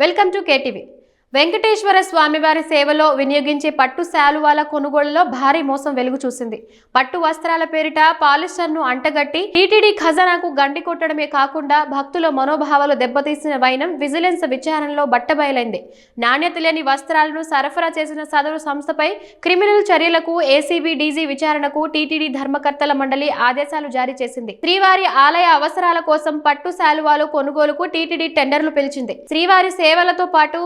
Welcome to KTV. Venkateswara స్వామివారి సేవలో వినియోగించే పట్టు శాలువాల కొనుగోలులో భారీ మోసం వెలుగు చూసింది. పట్టు వస్త్రాల పేరిట పాలిస్టర్ను అంటగట్టి టీటీడీ ఖజానాకు గండి కొట్టడమే కాకుండా భక్తుల మనోభావాలు దెబ్బతీసిన వైనం విజిలెన్స్ విచారణలో బట్టబయలైంది. నాణ్యత లేని వస్త్రాలను సరఫరా చేసిన సదరు సంస్థపై క్రిమినల్ చర్యలకు ఏసీబీ డీజీ విచారణకు టీటీడీ ధర్మకర్తల మండలి ఆదేశాలు జారీ చేసింది. శ్రీవారి ఆలయ అవసరాల కోసం పట్టు శాలువాలు కొనుగోలుకు టీటీడీ టెండర్లు పిలిచింది. శ్రీవారి సేవలతో పాటు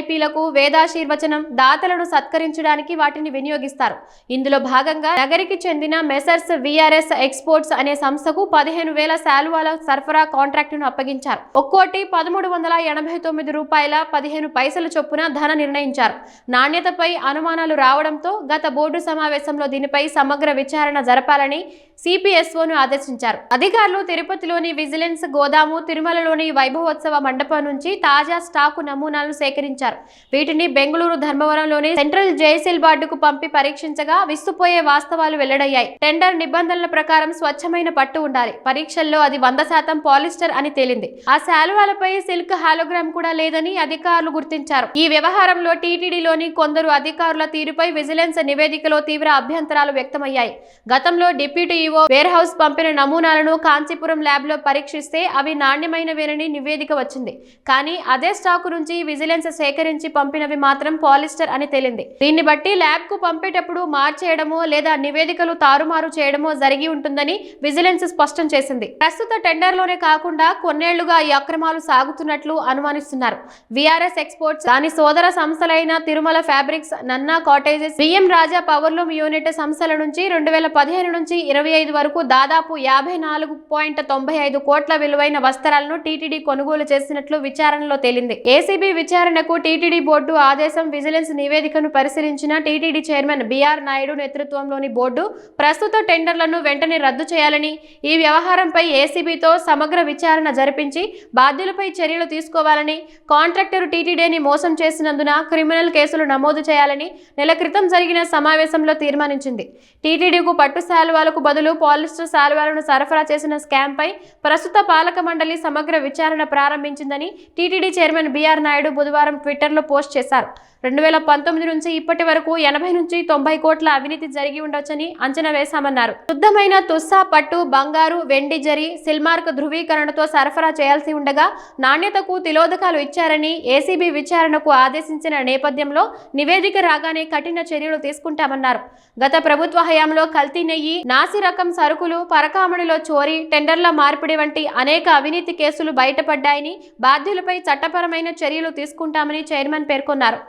విఐపీలకు వేదాశీర్వచనం దాతలను సత్కరించడానికి వాటిని వినియోగిస్తారు. ఇందులో భాగంగా నగరికి చెందిన మెసర్స్ విఆర్ఎస్ ఎక్స్పోర్ట్స్ అనే సంస్థకు పదిహేను వేల శాలువాల సరఫరా కాంట్రాక్టును అప్పగించారు. ఒక్కోటి పదమూడు వందల ఎనభై తొమ్మిది రూపాయల పదిహేను పైసల చొప్పున ధన నిర్ణయించారు. నాణ్యతపై అనుమానాలు రావడంతో గత బోర్డు సమావేశంలో దీనిపై సమగ్ర విచారణ జరపాలని సిపిఎస్ఓను ఆదేశించారు. అధికారులు తిరుపతిలోని విజిలెన్స్ గోదాము తిరుమలలోని వైభవోత్సవ మండపం నుంచి తాజా స్టాకు నమూనాలను సేకరించారు. వీటిని బెంగళూరు ధర్మవరంలోని సెంట్రల్ జైసిల్ బార్డుకు పంపి పరీక్షించగా విస్తుపోయే వాస్తవాలు వెల్లడయ్యాయి. టెండర్ నిబంధనల ప్రకారం స్వచ్ఛమైన పట్టు ఉండాలి. పరీక్షల్లో అది వంద శాతం పాలిస్టర్ అని తేలింది. ఆ శాలువాలపై సిల్క్ హాలోగ్రామ్ కూడా లేదని అధికారులు గుర్తించారు. ఈ వ్యవహారంలో టీటీడీలోని కొందరు అధికారుల తీరుపై విజిలెన్స్ నివేదికలో తీవ్ర అభ్యంతరాలు వ్యక్తమయ్యాయి. గతంలో డిప్యూటీ ఈవో వేర్ హౌస్ పంపిన నమూనాలను కాంచీపురం ల్యాబ్లో పరీక్షిస్తే అవి నాణ్యమైనవేనని నివేదిక వచ్చింది. కానీ అదే స్టాకు నుంచి విజిలెన్స్ సేకరించి పంపినవి మాత్రం పాలిస్టర్ అని తేలింది. దీన్ని బట్టి ల్యాబ్కు పంపేటప్పుడు మార్చేయడమో లేదా నివేదికలు తారుమారు చేయడమో జరిగి ఉంటుందని విజిలెన్స్ స్పష్టం చేసింది. ప్రస్తుత టెండర్లోనే కాకుండా కొన్నేళ్ళుగా ఈ అక్రమాలు సాగుతున్నట్లు అనుమానిస్తున్నారు. విఆర్ఎస్ ఎక్స్పోర్ట్స్ దాని సోదర సంస్థలైన తిరుమల ఫ్యాబ్రిక్స్ నన్నా cottages BM Raja powerloom unit సంస్థల నుంచి రెండు వేల పదిహేను నుంచి ఇరవై ఐదు వరకు దాదాపు యాభై నాలుగు పాయింట్ తొంభై ఐదు కోట్ల విలువైన వస్త్రాలను టీటీడీ కొనుగోలు చేసినట్లు విచారణలో తేలింది. ఏసీబీ విచారణకు టీటీడీ బోర్డు ఆదేశం విజిలెన్స్ నివేదికను పరిశీలించిన టీటీడీ చైర్మన్ బీఆర్ నాయుడు నేతృత్వంలోని బోర్డు ప్రస్తుత టెండర్లను వెంటనే రద్దు చేయాలని ఈ వ్యవహారంపై ఏసీబీతో సమగ్ర విచారణ జరిపించి బాధ్యులపై చర్యలు తీసుకోవాలని కాంట్రాక్టర్ టీటీడీని మోసం చేసినందున క్రిమినల్ కేసులు నమోదు చేయాలని నెల క్రితం జరిగిన సమావేశంలో తీర్మానించింది. టీటీడీకు పట్టు శాలువాలకు బదులు పాలిస్టర్ శాలువాలను సరఫరా చేసిన స్కామ్పై ప్రస్తుత పాలక మండలి సమగ్ర విచారణ ప్రారంభించిందని టీటీడీ చైర్మన్ బీఆర్ నాయుడు బుధవారం ట్విట్టర్లో పోస్ట్ చేశారు. రెండు వేల పంతొమ్మిది నుంచి ఇప్పటి వరకు ఎనభై నుంచి తొంభై కోట్ల అవినీతి జరిగి ఉండొచ్చని అంచనా వేశామన్నారు. శుద్ధమైన తుస్సా పట్టు బంగారు వెండి జరి సిల్మార్క్ ధృవీకరణతో సరఫరా చేయాల్సి ఉండగా నాణ్యతకు తిలోదకాలు ఇచ్చారని ఏసీబీ విచారణకు ఆదేశించిన నేపథ్యంలో నివేదిక రాగానే కఠిన చర్యలు తీసుకుంటామన్నారు. గత ప్రభుత్వ హయాంలో కల్తీ నెయ్యి నాసి రకం సరుకులు పరకామణిలో చోరీ టెండర్ల మార్పిడి వంటి అనేక అవినీతి కేసులు బయటపడ్డాయని బాధ్యులపై చట్టపరమైన చర్యలు తీసుకుంటామని చైర్మన్ పేర్కొన్నారు.